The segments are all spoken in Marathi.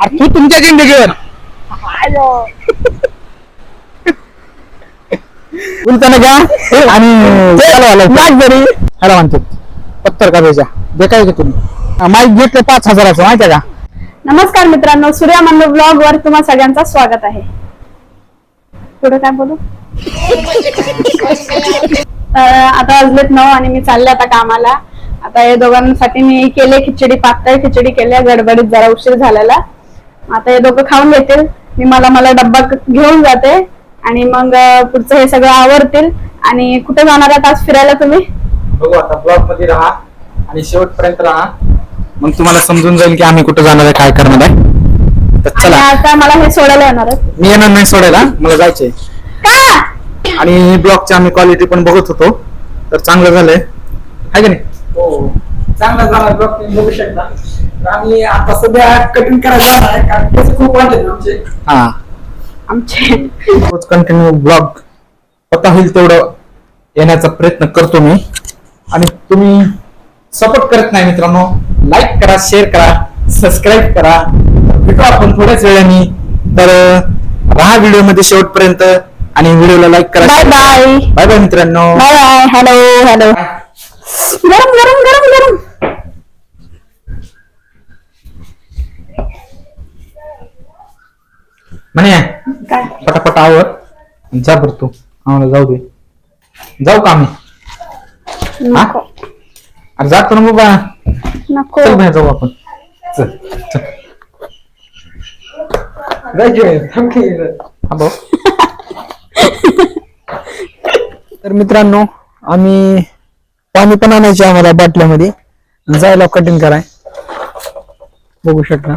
अरे तू तुमच्या जिंदगीवर. बोलताना का? आणि माईक जरी. ह्याला म्हणते पत्रकाराच्या जे काय की तुम्ही माईक घेतलं पाच हजाराचं माहिती आहे का? नमस्कार मित्रांनो सूर्या मंडळ ब्लॉग वर तुम्हा सगळ्यांचं स्वागत आहे. पुढे काय बोलू? तर आता वाजलेत नऊ आणि मी चालले आता कामाला. आता या दोघांसाठी मी केले खिचडी पातळ खिचडी केल्या गडबडीत जरा उशीर झालेला. आता हे दोघं खाऊन घेतील. मी मला मला डब्बा घेऊन जाते आणि मग पुढचं हे सगळं आवरतील. आणि कुठे जाणार आहात आज फिरायला तुम्ही? बघू आता ब्लॉगमध्ये राहा आणि शेवटपर्यंत राहा. मग तुम्हाला समजून जाईल की आम्ही कुठं जाणार आहे काय करणार आहे. तर आणि चला आता मला हे सोडायला येणार आहेत. मी येणार नाही सोडायला मला जायचंय. का? आणि ब्लॉगची आम्ही क्वालिटी पण बघत होतो. तर चांगलं झालंय. आहे का नाही? हो. चांगला झाला ब्लॉग तुम्ही बघू शकता. आम्ही आता सध्या कटिंग करायला जाणार आहे कारण केस खूप वाढले आमचे. हा. आमचे. रोज कंटिन्यू ब्लॉग होता होईल तेवढं येण्याचा प्रयत्न करतो मी. आणि तुम्ही सपोर्ट करत नाही मित्रांनो लाईक करा शेअर करा सबस्क्राईब करा. भेटू आपण थोड्याच वेळाने. तर राहा व्हिडिओमध्ये शेवटपर्यंत आणि व्हिडिओला लाईक करा. बाय बाय बाय बाय मित्रांनो. बाय बाय हॅलो हॅलो गरम गरम गरम गरम. म्हणे काय? पटापट आवर जा बरं तू. आम्हाला जाऊ दे. जाऊ का आम्ही? नको. अरे जातो ना बाबा नको. चल बाहेर जाऊ आपण. चल. तर मित्रांनो आम्ही पाणी पण आणायचे आम्हाला बाटल्यामध्ये. जायला कटिंग कराय. बघू शकता.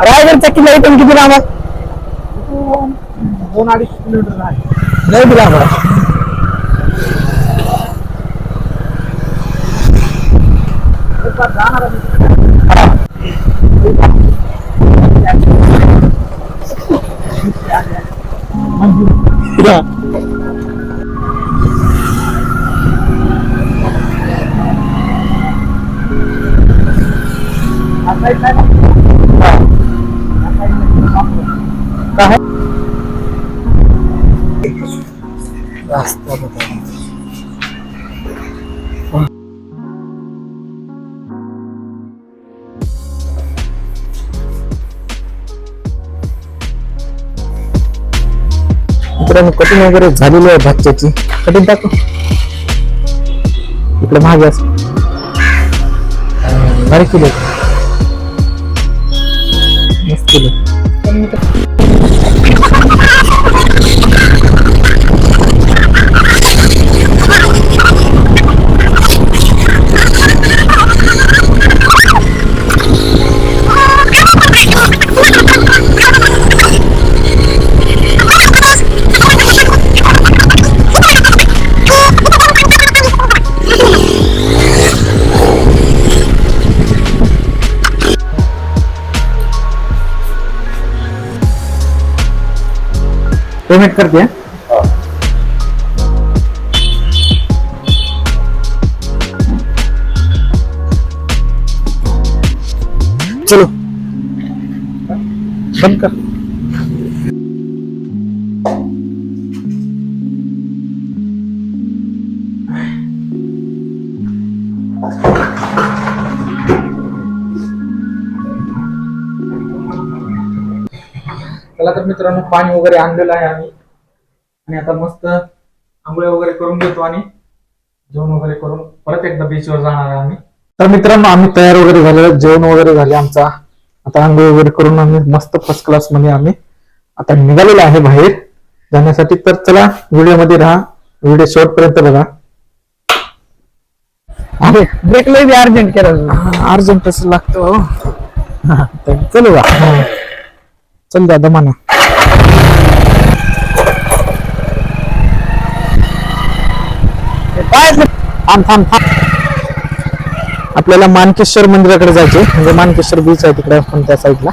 रायगडचा किल्ला इथून किती लांब आहे दोन अडीच किलोमीटर आहे लय बी लांब आहे हा. काय रास्ता बघा. मित्रांनो कटिंग वगैरे झालेली आहे भाच्याची कटिंग टाकू? इकडे महाग असं. बारीक किलो. मस्त किलो. पेमेंट करते चलो। बंद कर। मित्रांनो पाणी वगैरे आणलेलं आहे आम्ही. आणि आता मस्त आंघोळ्या वगैरे करून घेतो आणि जेवण वगैरे करून परत एकदा बीचवर जाणार आहे आम्ही. तर मित्रांनो आम्ही तयार वगैरे झालेलो जेवण वगैरे झाले आमचा. आता आंघोळ वगैरे करून आम्ही मस्त फर्स्ट क्लासमध्ये आम्ही आता निघालेलो आहे बाहेर जाण्यासाठी. तर चला व्हिडिओमध्ये राहा. व्हिडिओ शेवट पर्यंत बघा. अरे ब्रेक लय अर्जंट केलं अर्जंट असं लागतो चलो बा चल दादा म्हणा. थांब थांब थांब. आपल्याला मानकेश्वर मंदिराकडे जायचे म्हणजे मानकेश्वर बीच आहे तिकडे पण त्या साईडला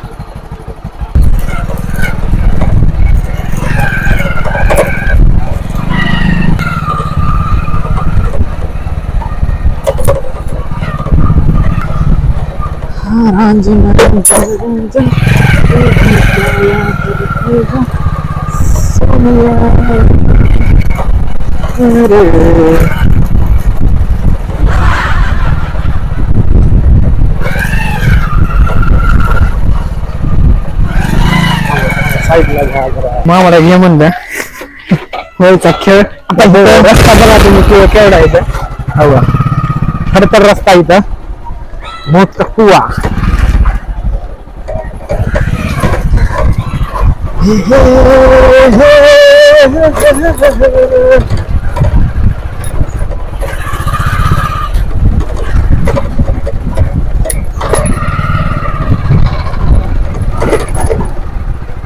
साईडला मामाला घे म्हणलं खेळ रस्ता बघा तुम्ही केवढा केवढा इथं हवा खडतर रस्ता इथं का कुवा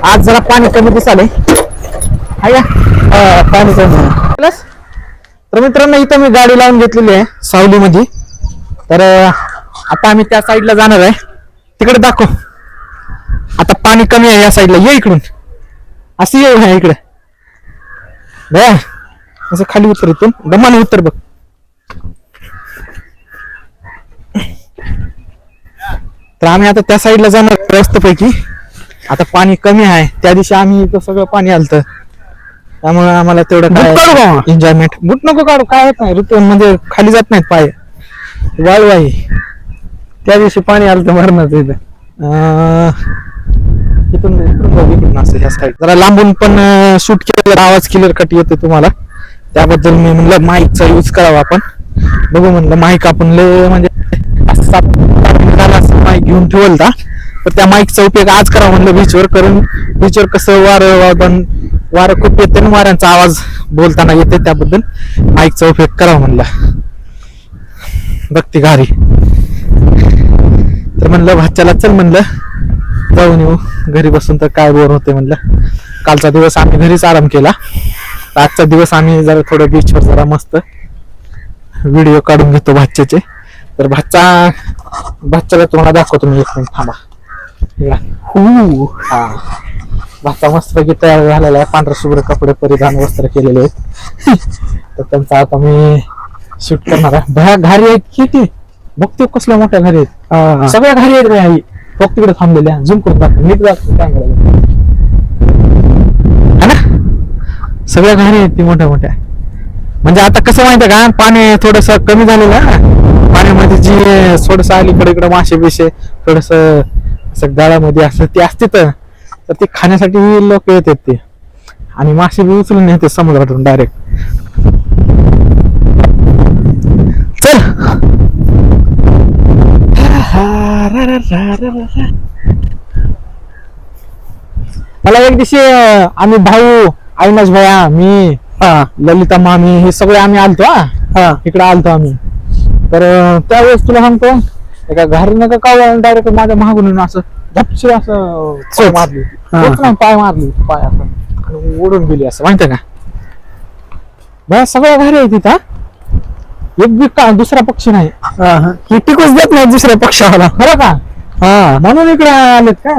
आज जरा पाणी कमी दिसाले पाणी कमी. प्लस तर मित्रांनो इथं मी गाडी लावून घेतलेली आहे सावलीमध्ये. तर आता आम्ही त्या साईडला जाणार आहे. तिकडे दाखव. आता पाणी कमी आहे या साईडला. ये इकडून. असं येऊ ह्या इकडे. बया असं खाली उतर इथून. दमाने उतर बघ. तर आम्ही आता त्या साईडला जाणार रस्तपैकी आता पाणी कमी आहे. त्या दिवशी आम्ही इथं सगळं पाणी आलत. त्यामुळे आम्हाला तेवढं बूट काढू का? काय एन्जॉयमेंट बूट नको काढू काय होत नाही. ऋतू म्हणजे खाली जात नाहीत पाय. वाळू आहे त्या दिवशी पाणी आलं तर मरणाचं इथं. अं, इथून इकडून असं ह्या साईड जरा लांबून पण शूट केलेला आवाज क्लिअर कट येतो तुम्हाला. त्याबद्दल मी म्हणलं माईकचा यूज करावा आपण. बघू म्हणलं माईक आपण लय म्हणजे असं सात आठ मिनिटाला असं माईक घेऊन ठेवलता. तर त्या माईकचा उपयोग आज करा म्हणलं बीचवर करून बीचवर कसं वारं वारं खूप येते आणि वाऱ्यांचा आवाज बोलताना येते त्याबद्दल माईकचा उपयोग करा म्हणलं. बघते घारी. तर म्हणलं भाच्याला चल म्हणलं. जाऊन येऊ. घरी बसून तर काय बोर होते म्हणलं. कालचा दिवस आम्ही घरीच आराम केला. तर आजचा दिवस आम्ही जरा थोडं बीचवर जरा मस्त व्हिडिओ काढून घेतो भाच्याचे. तर भाच्या भाच्याला तुम्हाला दाखवतो मी एक मिनिट थांबा. हू हा. भाचा मस्तपैकी तयार झालेला आहे पांढरा शुभ्र कपडे परिधान वस्त्र केलेले आहेत. तर त्यांचा आता मी शूट करणार आहे. भया घारी आहेत किती बघतो कसल्या मोठ्या घरी आहेत. सगळ्या घरी आहेत रे आई. फक्त तिकडे थांबलेल्या. झूम करून दाखव नीट दाखव ना? सगळ्या घरी आहेत ती मोठ्या मोठ्या. म्हणजे आता कसं माहितीये का? पाणी थोडस कमी झालेलं पाण्यामध्ये जी थोडस अलीकडे इकडे मासे बिशे थोडस असं गाळामध्ये असं ते असते तर ते खाण्यासाठी लोक येतात ते. आणि मासे बी उचलून येते समुद्रातून डायरेक्ट चल. मला एक दिवशी आम्ही भाऊ अविनाश भया मी हा. ललिता मामी हे सगळे आम्ही आलतो हा. इकडे आलतो आम्ही. तर त्यावेळेस तुला सांगतो एका घरी नका का डायरेक्ट माझ्या मागून असं झपशी असं पाय मारली. हा. पाय मारली. पाय असं. आणि ओढून गेली असं माहितीये का? बया सगळ्या घरी आहे तिथं हा. एक बी का दुसरा पक्षी नाही. हा हा. हे टिकूच देत नाही दुसऱ्या पक्षाला. खरं का? हा. म्हणून इकडे आलेत का?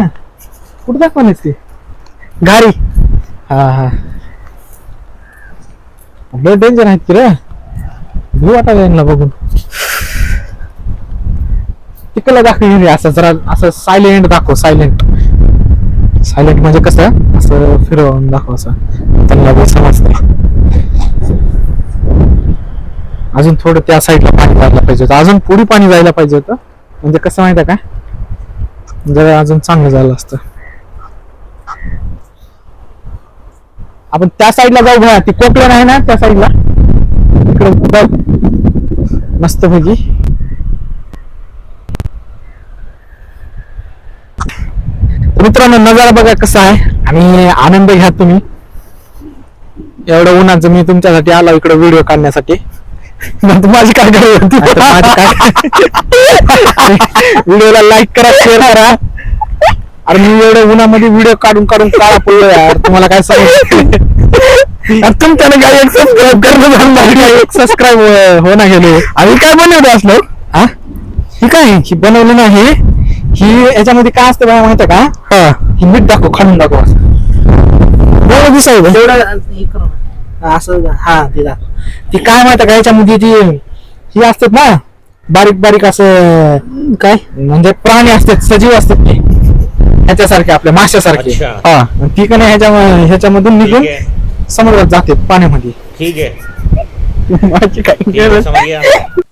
कुठे दाखवलेत ते? घारी हा हा. लय डेंजर आहेत की रे वाटायला यांना बघून. तिकडला दाखव रे असं जरा असं सायलेंट दाखव सायलेंट सायलेंट म्हणजे कसं? असं फिरवून दाखव असं. त्यांना बी समजतं. अजून थोडं त्या साईडला पाणी जायला पाहिजे होतं. अजून पुढे पाणी जायला पाहिजे होतं. म्हणजे कसं माहिती आहे का? जरा अजून चांगलं झालं असतं. आपण त्या साईडला जाऊ बघा. ती कोकण आहे ना त्या साईडला इकडे जाऊ मस्त पैकी तर मित्रांनो नजारा बघा कसा आहे. आणि आनंद घ्या तुम्ही. एवढं उन्हाचं मी तुमच्यासाठी आलो इकडे व्हिडिओ काढण्यासाठी. माझी काय होती? व्हिडिओला लाईक करा शेअर करा. अरे मी एवढ्या उन्हामध्ये व्हिडिओ काढून काढून काळा पडलो यार. तुम्हाला काय सांगू? तुमच्याने काय एक सबस्क्राईब करणं एक सबस्क्राईब हो ना गेलो आम्ही काय बनवलं असलो? हा? ही काय? ही बनवलं नाही ही याच्यामध्ये काय असतं बघा माहिती का? हा. ही मीठ दाखव खालून दाखव बरोबर दिसायचं? तेवढं हे करू असं हा ते दाखव. ती काय माहिती का याच्यामध्ये ती ही असतात ना बारीक बारीक असं काय? म्हणजे प्राणी असतात सजीव असतात ते. ह्याच्यासारखे आपल्या माशासारखे. अच्छा. हा. ती का नाही ह्याच्या ह्याच्यामधून निघून ठीक है समुद्रात जाते पाण्यामध्ये. ठीक है माझी काय ठीक समझ गया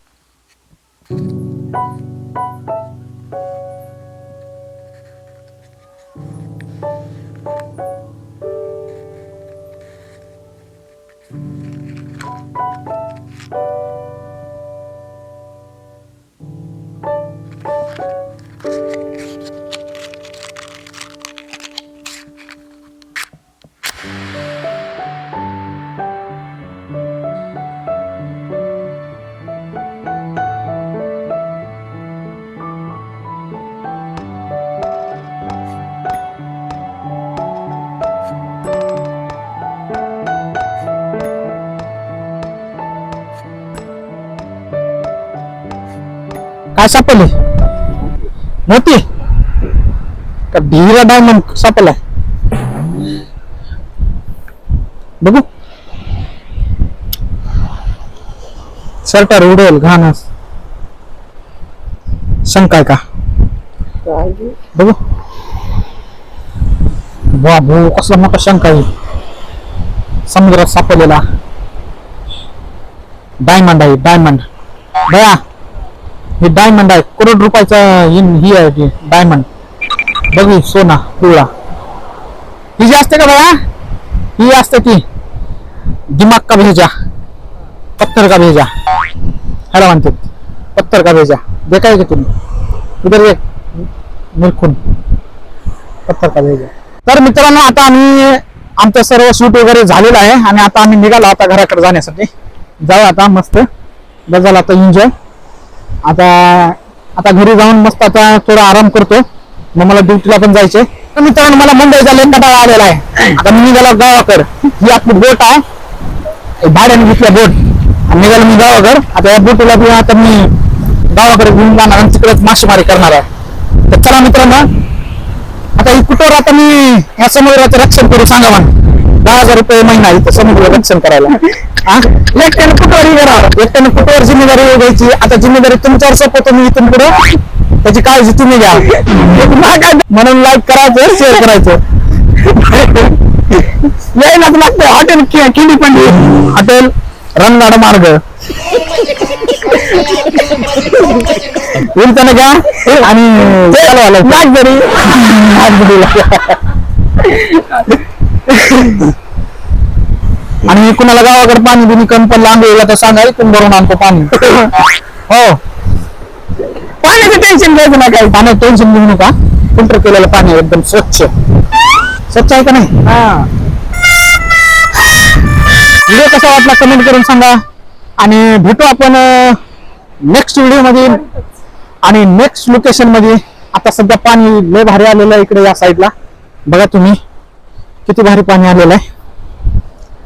काय सापडले मोती? का भिरा डायमंड सापडलाय? बघू. सरकार उडेल घाण शंका आहे का? बघू. बाबू कसला मोठा शंका आहे. समुद्रात सापडलेला. डायमंड आहे डायमंड. बया. हे डायमंड आहे. करोड रुपयाचा इन ही आहे ती डायमंड बघू सोना पिवळा. ही जी असते का बघा ही असते ती. दिमाग का भेजा? पत्थर का भेजा? ह्याला म्हणते पत्थर का भेजा? देखाय का तुम्ही? इधर एक मिरखून पत्थर का भेजा? तर मित्रांनो आता आम्ही आमचं सर्व शूट वगैरे झालेलं आहे आणि आता आम्ही निघालो आता घराकडे जाण्यासाठी. जाऊ आता मस्त. बघाल आता एन्जॉय आता आता घरी जाऊन मस्त आता थोडा आराम करतो. मग मला ड्युटीला पण जायचे तर मित्रांनो मला मुंबईचा लेंडा डाळ आलेला आहे. आता मी निघालो गावाकर ही आपली बोट आहे. भाड्याने घेतल्या बोट आणि निघालो मी गावाकर आता या बोटीला बी आता मी गावाकडे घेऊन जाणार आणि तिकडेच मासेमारी करणार आहे. तर चला मित्रांनो. आता ही कुठवर आता मी? या समुद्राचं रक्षण करू सांगा मला. दहा हजार रुपये महिना इथं समुद्र रक्षण करायला. एकट्यानं कुठवर करा एकट्यानं कुठवर जिम्मेदारी घ्यायची आता जिम्मेदारी तुमच्यावर सोपवतो मी इथून पुढे. त्याची काळजी तुम्ही घ्या. म्हणून लाईक करायचं शेअर करायचं. यायलाच लागतं. हॉटेल किडी पण हॉटेल रणगाड मार्ग. उलटनं घ्या आणि चालवायला नागझरी. आणि कुणाला गावाकडे पाणी बिनी कमी पडलं आंघोळीला तर सांगा इथून भरून आणतो पाणी. हो. पाण्याचं टेन्शन घ्यायचं नाही काही. पाण्याचं टेन्शन घेऊ नका. फिल्टर केलेलं पाणी एकदम स्वच्छ. स्वच्छ आहे का नाही? हा. व्हिडिओ कसा वाटला कमेंट करून सांगा. आणि भेटू आपण नेक्स्ट व्हिडिओमध्ये आणि नेक्स्ट लोकेशनमध्ये. आता सध्या पाणी लय भारी आलेलं आहे इकडे या साईडला बघा तुम्ही किती भारी पाणी आलेलं आहे.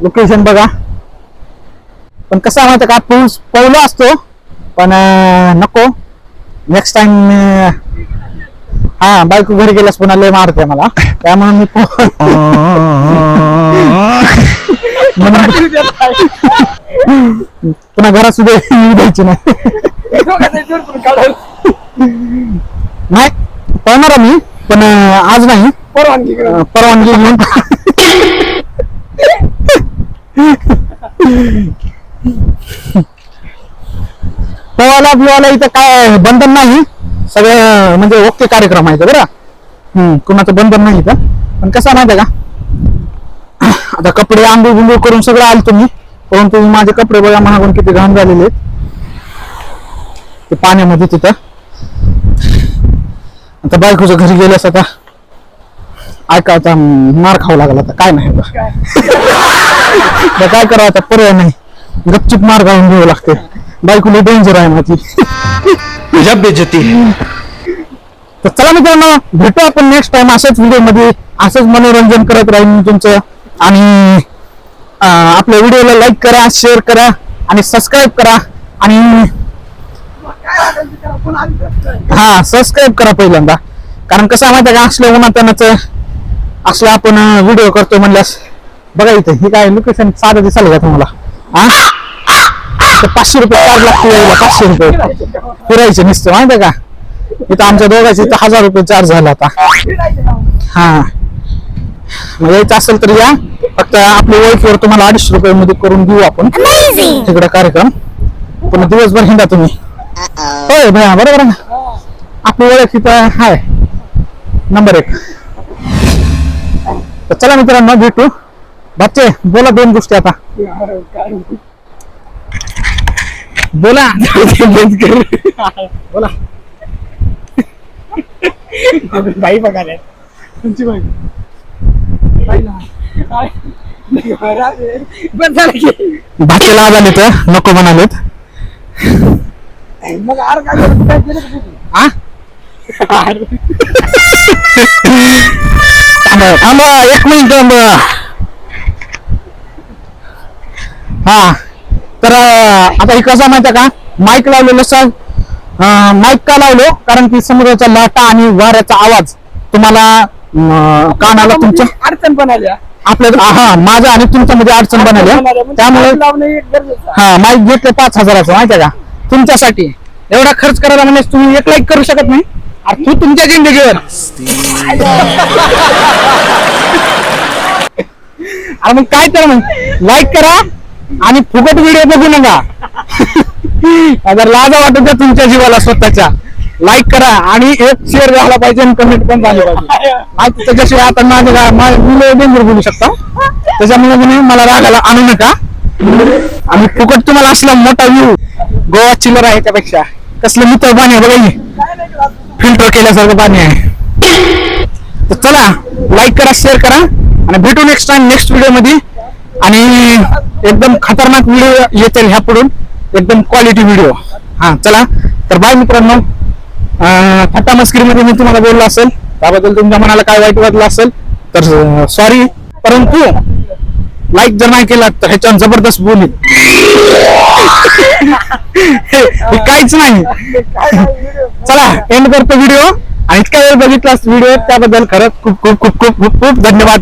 लोकेशन बघा. पण कसं माहिती का पाऊस पवला असतो पण नको. नेक्स्ट टाइम हा बायको घरी गेल्यास पुन्हा लय मारते मला. त्यामुळे मी पुन्हा घरात सुद्धा द्यायची नाही. पळणार मी पण आज नाही. परवानगी परवानगी घेऊन. पवायला इथं काय बंधन नाही. सगळं म्हणजे ओके कार्यक्रम आहे बरं. हम्म कुणाचं बंधन नाही इथं. पण कसं माहिती आहे का? आता कपडे आंघोळ बिंगोळ करून सगळं आल तुम्ही. परंतु माझे कपडे बघा महागून किती घाण झालेले आहेत. ते पाण्यामध्ये तिथं. आता बायकोचं घरी गेल्यास आता ऐका आता मार खावं लागला आता. काय नाही आता. काय करावं आता? पर्याय नाही. गपचिप मार खाऊन घेऊ लागते बायकोला डेंजर आहे माझी. जब बेजती तर चला मित्रांनो भेटू आपण नेक्स्ट टाइम अशाच व्हिडिओमध्ये असंच मनोरंजन करत राहील मी तुमचं. आणि आपल्या व्हिडिओला लाईक करा शेअर करा आणि सबस्क्राईब करा. आणि. हा सबस्क्राईब करा पहिल्यांदा. कारण कसं माहिती का असल्या उन्हातानाच असलं आपण व्हिडिओ करतो म्हणल्यास बघा इथे हे काय लोकेशन साधं दिसायला का तुम्हाला. हा? तर पाचशे रुपये चार्ज लागतो यायला पाचशे रुपये. फिरायचे नुसतं माहिती का? इथं आमच्या दोघांचे इथं हजार रुपये चार्ज झाला आता. हा. मग यायचं असेल तर या. फक्त आपल्या ओळखीवर तुम्हाला अडीचशे रुपये मध्ये करून देऊ आपण. तिकडे कार्यक्रम. पुन्हा दिवसभर हिंडा तुम्ही. होय भया बरोबर ना? आपली ओळख इथं हाय. नंबर एक. तर चला मित्रांनो भेटू. बच्चे बोला दोन गोष्टी आता? बोला. बोला. बाई बघायला. तुमची बाई? बस झालं की. आला तर नको म्हणालेत. मग आर काय करतो? काय केलं का तुम्ही? हा आर. थांबा थांबा एक मिनिट थांबा. हा. तर आता हे कसं माहिती का? माईक लावलेलं सर माईक का लावलो? कारण की समुद्राच्या लाटा आणि वाऱ्याचा आवाज तुम्हाला कानाला तुमच्या अडचण पण आल्या. आपल्या हा माझा आणि तुमच्या मध्ये अडचण बनवल्या त्यामुळे गरजेचं आहे. हा माईक घेतलं पाच हजाराचं माहिती का? तुमच्यासाठी. एवढा खर्च करायला म्हणजे तुम्ही एक लाईक करू शकत नाही. अरे तू तुमच्या जिंदगीवर. अरे मग काय करा मग. लाईक करा. आणि फुकट व्हिडिओ बघू नका. अगर लाजा वाटत तुमच्या जीवाला स्वतःच्या. लाईक करा आणि एक शेअर झाला पाहिजे आणि कमेंट पण झाली पाहिजे. आज त्याच्याशिवाय आता माझ्या मुलं डेंजर बोलू शकता. त्याच्यामुळे की मला रागाला आणू नका. आणि फुकट तुम्हाला असला मोठा व्ह्यू गोवा चिल्लर आहे त्यापेक्षा. कसलं मित्र पाणी आहे बघा फिल्टर केल्यासारखं पाणी आहे. तर चला लाईक करा शेअर करा. आणि भेटू नेक्स्ट टाइम नेक्स्ट व्हिडिओमध्ये. आणि एकदम खतरनाक व्हिडिओ येतील ह्या पुढून एकदम क्वालिटी व्हिडिओ हा चला. तर बाय मित्रांनो. अं, थट्टा मस्करीमध्ये मी तुम्हाला बोललो असेल. त्याबद्दल तुमच्या मनाला काय वाईट वाटलं असेल तर सॉरी परंतु लाईक जर नाही केला तर ह्याच्यावर जबरदस्त बोलील हे काहीच नाही. चला एंड करतो व्हिडिओ आणि इतका वेळ बघितला व्हिडिओ त्याबद्दल खरंच खूप खूप खूप खूप खूप खूप धन्यवाद.